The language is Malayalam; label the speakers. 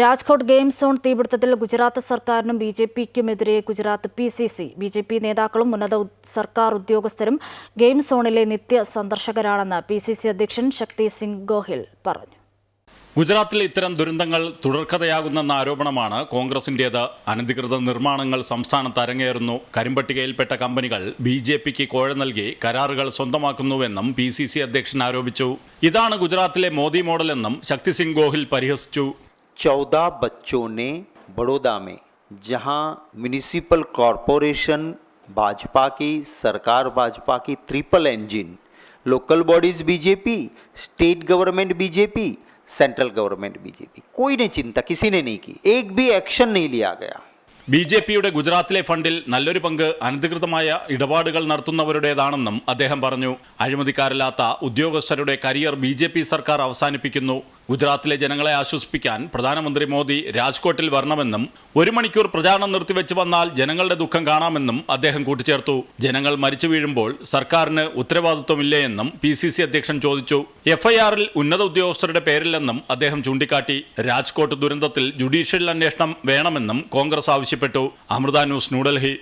Speaker 1: രാജ്കോട്ട് ഗെയിം സോൺ തീപിടുത്തത്തിൽ ഗുജറാത്ത് സർക്കാരിനും B J പിക്കുമെതിരെ Gujarat P C C. B J P നേതാക്കളും ഉന്നത സർക്കാർ ഉദ്യോഗസ്ഥരും ഗെയിം സോണിലെ നിത്യ സന്ദർശകരാണെന്ന് പി സി സി അധ്യക്ഷൻ ശക്തി സിംഗ് ഗോഹിൽ പറഞ്ഞു.
Speaker 2: ഗുജറാത്തിൽ ഇത്തരം ദുരന്തങ്ങൾ തുടർക്കഥയാകുന്നെന്ന ആരോപണമാണ് കോൺഗ്രസിന്റേത് അനധികൃത നിർമ്മാണങ്ങൾ സംസ്ഥാനത്ത് അരങ്ങേറുന്നു. കരിമ്പട്ടികയിൽപ്പെട്ട കമ്പനികൾ ബി ജെ പിക്ക് കോഴ നൽകി കരാറുകൾ സ്വന്തമാക്കുന്നുവെന്നും പി സി സി അധ്യക്ഷൻ ആരോപിച്ചു. ഇതാണ് ഗുജറാത്തിലെ മോദി മോഡലെന്നും ശക്തി സിംഗ് ഗോഹിൽ പരിഹസിച്ചു.
Speaker 3: चौदह बच्चों ने बड़ौदा में जहां म्यूनिसिपल कॉरपोरेशन भाजपा की सरकार भाजपा की triple engine local bodies BJP state government BJP central government BJP कोई ने चिंता किसी ने नहीं की एक भी एक्शन नहीं लिया गया
Speaker 2: ബി ജെ പിയുടെ ഗുജറാത്തിലെ ഫണ്ടിൽ നല്ലൊരു പങ്ക് അനധികൃതമായ ഇടപാടുകൾ നടത്തുന്നവരുടേതാണെന്നും അദ്ദേഹം പറഞ്ഞു അഴിമതിക്കാരില്ലാത്ത ഉദ്യോഗസ്ഥരുടെ കരിയർ ബി ജെ പി സർക്കാർ അവസാനിപ്പിക്കുന്നു ഗുജറാത്തിലെ ജനങ്ങളെ ആശ്വസിപ്പിക്കാൻ പ്രധാനമന്ത്രി മോദി രാജ്കോട്ടിൽ വരണമെന്നും ഒരു മണിക്കൂർ പ്രചാരണം നിർത്തിവെച്ച് വന്നാൽ ജനങ്ങളുടെ ദുഃഖം കാണാമെന്നും അദ്ദേഹം കൂട്ടിച്ചേർത്തു. ജനങ്ങൾ മരിച്ചു വീഴുമ്പോൾ സർക്കാരിന് ഉത്തരവാദിത്വമില്ലേ എന്നും പി സി സി അധ്യക്ഷൻ ചോദിച്ചു. എഫ്ഐആറിൽ ഉന്നത ഉദ്യോഗസ്ഥരുടെ പേരില്ലെന്നും അദ്ദേഹം ചൂണ്ടിക്കാട്ടി. രാജ്കോട്ട് ദുരന്തത്തിൽ ജുഡീഷ്യൽ അന്വേഷണം വേണമെന്നും കോൺഗ്രസ് ആവശ്യപ്പെട്ടു. അമൃത ന്യൂസ് ന്യൂഡൽഹി.